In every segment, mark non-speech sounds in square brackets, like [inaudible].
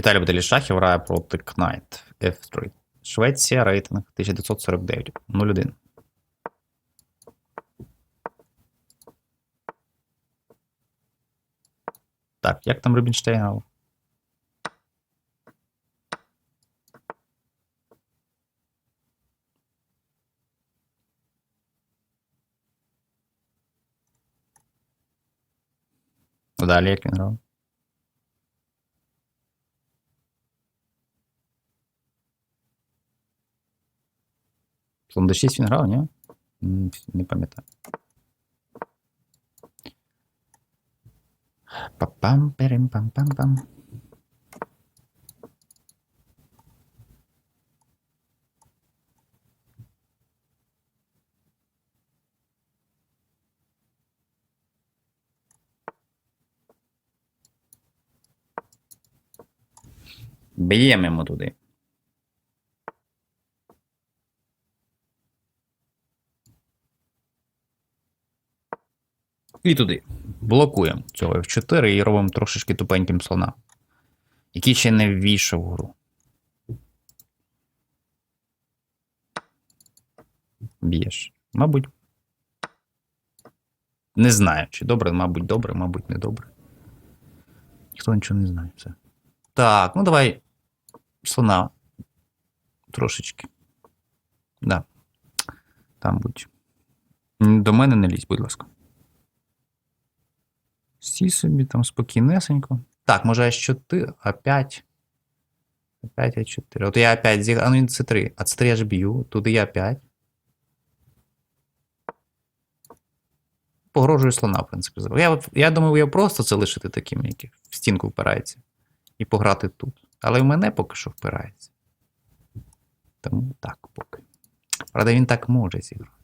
Віталій Баталішахів грає проти Knight F3. Швеція, рейтинг 1949. 0-1. Так, як там Рубінштейн грав? Далі як він грав? Слон D6 він грав, ні? Не пам'ятаю. Па-пам, перем пам пам пам Б'ємо туди. І туди. Блокуємо цього F4 і робимо трошечки тупеньким слона. Який ще не ввійшов в гру. Б'єш. Мабуть. Не знаю, чи добре, мабуть, добре, мабуть, не добре. Ніхто нічого не знає. Все. Так, ну давай. Слона. Трошечки. Да. Там будь. До мене не лізь, будь ласка. Сі собі там спокійнесенько. Так, може А4, А5. А5, А4. От я А5 зіграв. А ну С3. А С3 я ж б'ю. Туди я 5. Погрожую слона, в принципі. Я, я думаю, я просто це лишити таким, який в стінку впирається. І пограти тут. Але в мене поки що впирається. Тому так поки. Правда, він так може зіграти.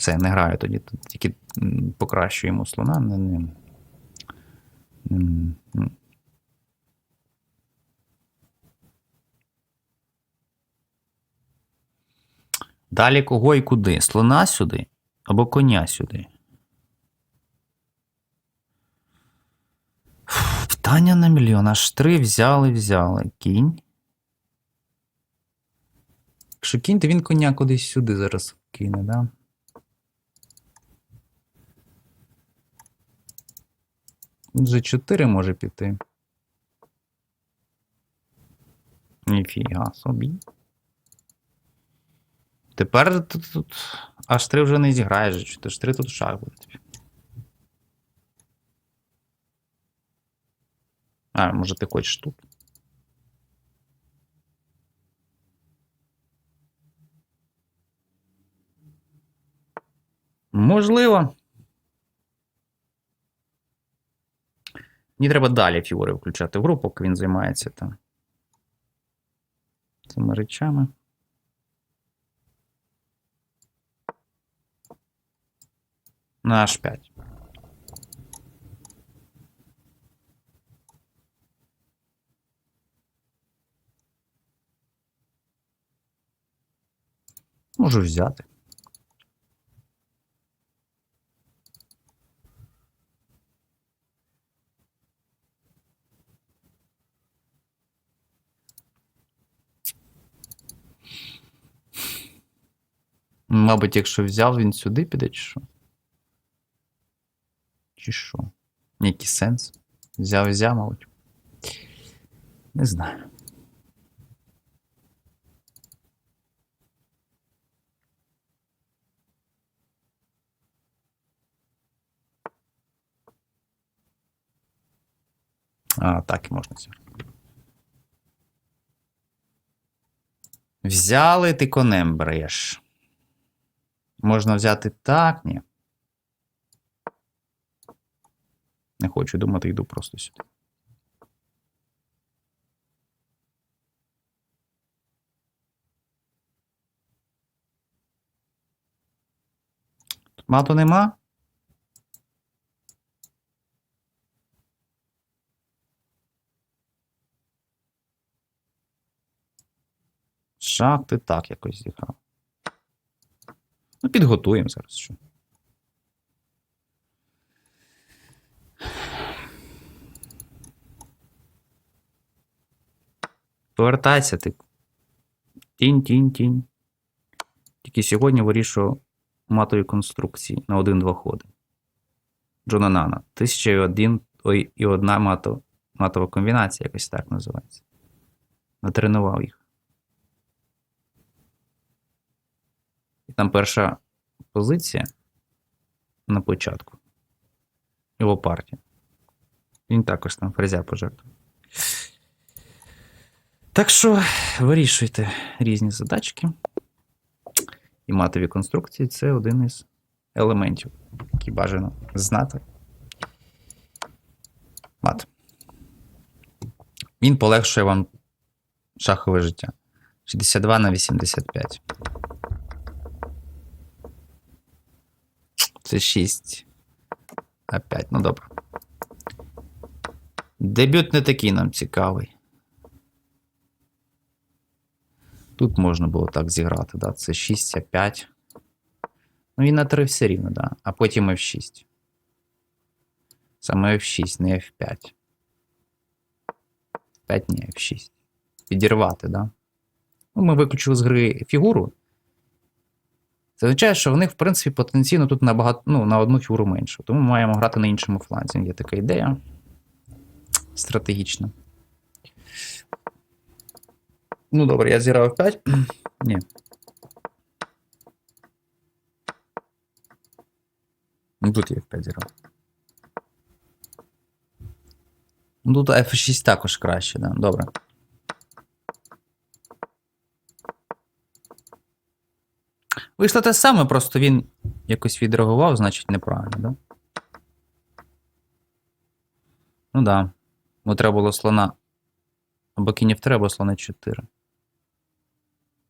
Все, не граю тоді. Тільки покращуємо слона. Не, не. М. Далі кого і куди? Слона сюди або коня сюди? Фу, Питання на мільйон. Аж три взяли, взяли. Кінь. Якщо кінь, то він коня кудись сюди зараз кине, да? Вже 4 може піти. Ніфіга собі. Тепер тут, тут аж 3 вже не зіграєш, чи ж 3 тут шах буде. А, може ти хочеш тут? Можливо. Мені треба далі фігури включати в гру, поки він займається там. Цими речами. На H5. Можу взяти. Мабуть, якщо взяв, він сюди піде, чи що? Чи що? Який сенс? Взяв, взяв, мабуть. Не знаю. А, так і можна зіграти. Взяли ти конем береш. Можна взяти так, ні. Не хочу думати, йду просто сюди. Тут мату нема? Шах ти так якось зіграв. Ну, підготуємо зараз що. Повертайся ти. Тінь-тінь-тінь. Тільки сьогодні вирішую матові конструкції на 1-2 ходи. Джона Нана. Тисяча і одна матова комбінація, якось так називається. Натренував їх. І там перша позиція на початку. Його партія. Він також там ферзя пожертвував. Так що вирішуйте різні задачки. І матові конструкції це один із елементів, які бажано знати. Мат. Він полегшує вам шахове життя. 62 на 85. Це 6. А 5. Ну добре. Дебют не такий нам цікавий. Тут можна було так зіграти, да? Це 6, а 5. Ну і на 3 все рівно, да. А потім F6. Саме F6, не F5. 5 ні, F6. Підірвати, да? Ну, ми виключили з гри фігуру. Це означає, що в них, в принципі, потенційно тут набагато, ну, на одну фігуру менше. Тому ми маємо грати на іншому фланзі. Є така ідея. Стратегічна. Ну, добре, я зіграв 5. [clears throat] Ні. Ну, тут я F5 зіграв. Ну, тут F6 також краще, да. Добре. Вийшло те саме, просто він якось відреагував, значить, неправильно, да? Ну да. Бо треба було слона. Або кінів треба, слона 4.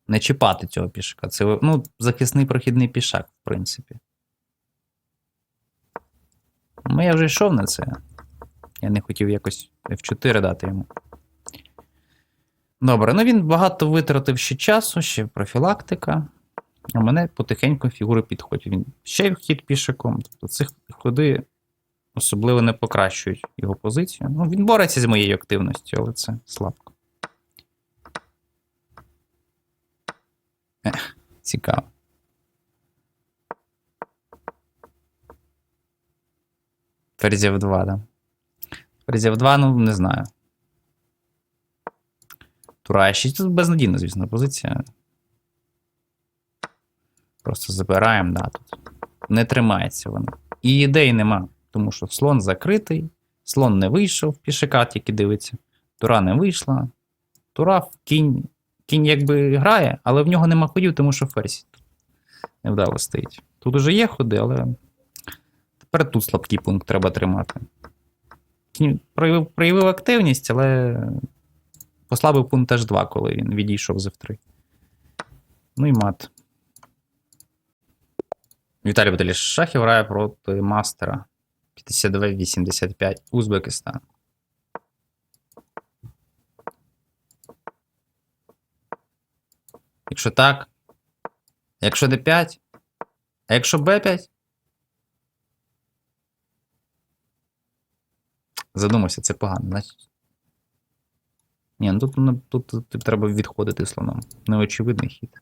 Не чіпати цього пішака. Це ну, захисний прохідний пішак, в принципі. Ну, я вже йшов на це. Я не хотів якось F4 дати йому. Добре, ну він багато витратив ще часу, ще профілактика. А мене потихеньку фігури підходять. Він ще хід пішаком. Тобто ці ходи особливо не покращують його позицію. Ну, він бореться з моєю активністю, але це слабко. Ех, цікаво. Ферзів 2, да. Ферзів 2, ну, не знаю. Тура 6 тут безнадійна, звісно, позиція. Просто забираємо, да, тут. Не тримається вона. І ідей нема, тому що слон закритий, слон не вийшов, пішака тільки дивиться. Тура не вийшла. Тура кінь. Кінь якби грає, але в нього нема ходів, тому що ферзь невдало стоїть. Тут уже є ходи, але тепер тут слабкий пункт треба тримати. Кінь проявив, проявив активність, але послабив пункт H2, коли він відійшов з F3. Ну і мат. Віталій Баталіш Шахів грає проти мастера 52-85 Узбекистан. Якщо так. Якщо D5. А якщо B5? Задумався, це погано, значить. Ні, ну тут, ну, тут, тут, тут треба відходити слоном. Неочевидний хід.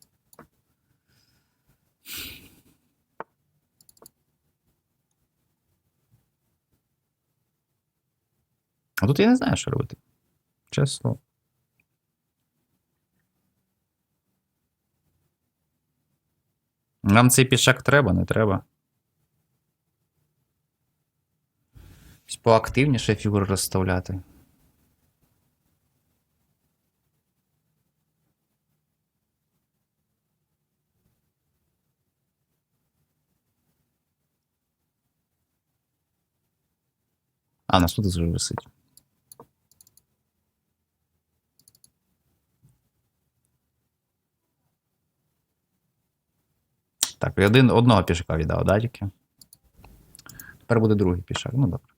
А тут я не знаю, що робити. Чесно. Нам цей пішак треба, не треба. Поактивніше фігури розставляти. А, нас тут вже висить. Так, один, одного пішака віддав, да, тільки? Тепер буде другий пішак. Ну добре.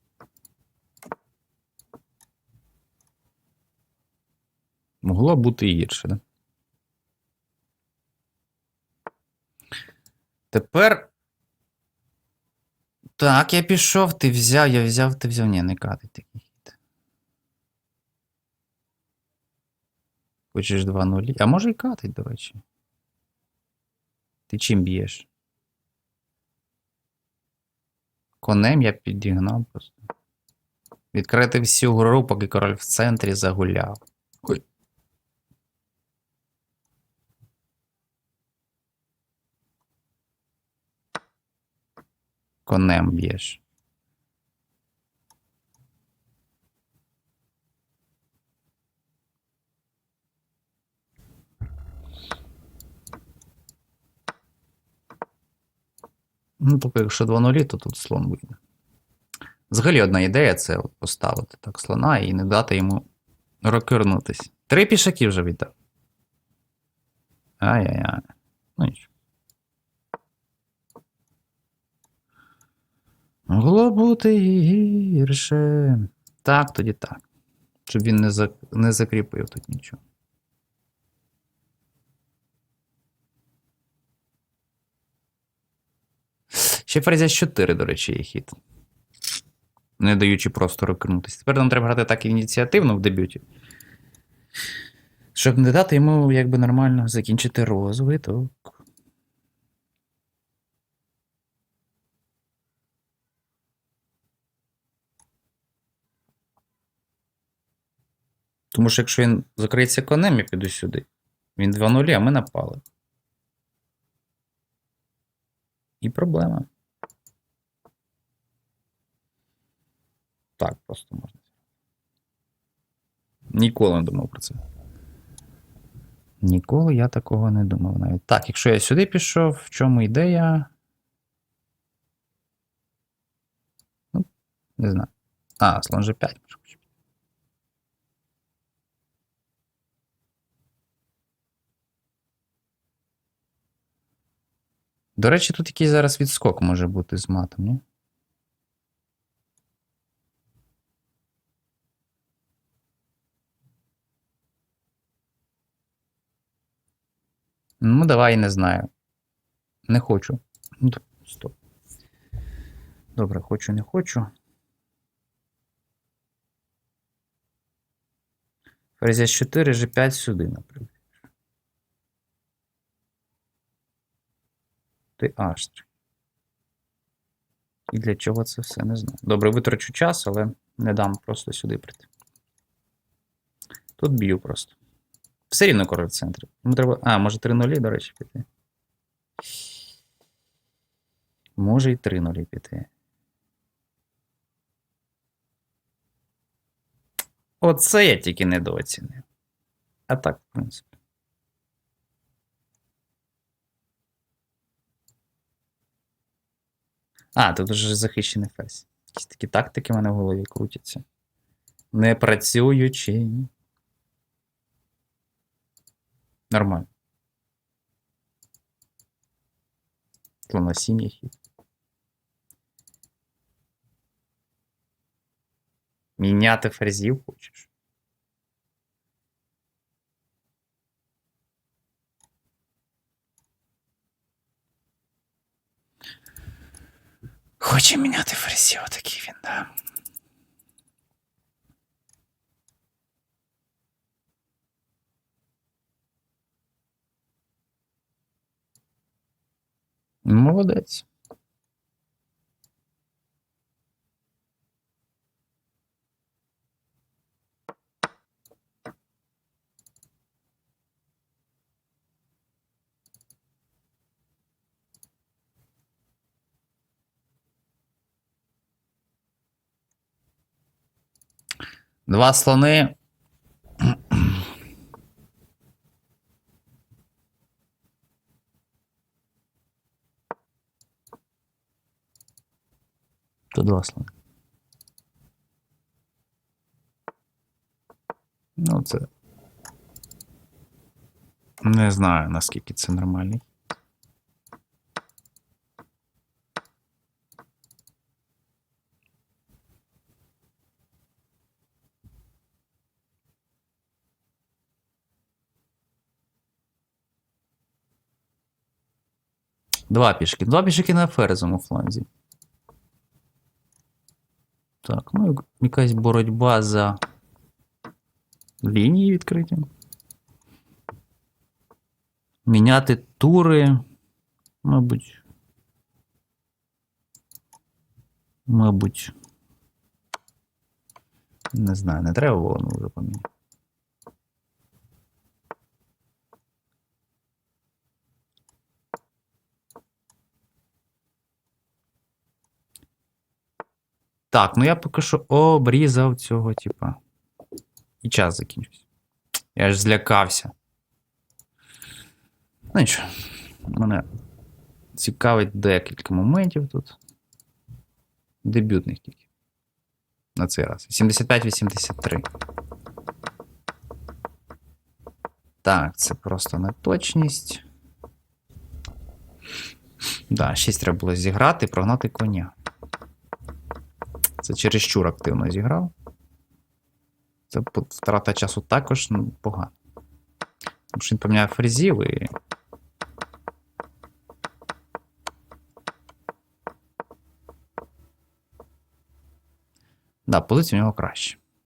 Могло бути і гірше, да? Тепер. Так, я пішов, ти взяв, я взяв, ти взяв. Ні, не катить такий хід. Хочеш 2 нулі. А може і катить, до речі. Ти чим б'єш? Конем я підігнав просто. Відкрити всю гру, поки король в центрі загуляв. Ой. Конем б'єш. Ну, тобто, якщо 2 нулі, то тут слон вийде. Взагалі одна ідея це поставити так слона і не дати йому рокирнутись. Три пішаки вже віддав. Ай-яй-яй. Ну нічого. Могло бути гірше. Так, тоді так. Щоб він не, за... не закріпив тут нічого. Ще ферзь 4, до речі, є хід. Не даючи просто рокнутися. Тепер нам треба грати так ініціативно в дебюті. Щоб не дати йому якби нормально закінчити розвиток. Тому що якщо він закриється конем, я піду сюди. Він 2 нулі, а ми напали. І проблема. Так просто можна. Ніколи не думав про це. Ніколи я такого не думав навіть. Так, якщо я сюди пішов, в чому ідея? Ну, не знаю. А, слон G5 може бути. До речі, тут якийсь зараз відскок може бути з матом, ні? Ну, давай, не знаю. Не хочу. Ну, Стоп. Добре, хочу, не хочу. Ферзь 4, G5 сюди, наприклад. Ти H3. І для чого це все не знаю. Добре, витрачу час, але не дам просто сюди прийти. Тут б'ю просто. Все рівно король в центрі. Треба. А, може 3 нулі, до речі, піти. Може і 3 нулі піти. Оце я тільки недооцінив. А так, в принципі. А, тут вже захищений фейс. Якісь такі тактики в мене в голові крутяться. Не працюючи. Нормально. Слона сім'я хід. Міняти ферзів хочеш? Хоче міняти ферзів, отакий він, да. Молодець. Два слони. Слони. Ну, це. Не знаю, наскільки це нормальний. Два пішки. Два пішки на ферзовому фланзі. Так, ну якась боротьба за лінії відкриті. Міняти тури, мабуть. Мабуть. Не знаю, не треба було, ну вже поміняти. Так, ну я поки що обрізав цього, типа. І час закінчився. Я ж злякався. Ну нічого. Мене цікавить декілька моментів тут. Дебютних тільки. На цей раз. 75-83. Так, це просто неточність. Да, 6 треба було зіграти і прогнати коня. Це чересчур активно зіграв. Це втрата часу також ну, погано. Тому що він поміняв фрезів і. Да, позиція в нього краще.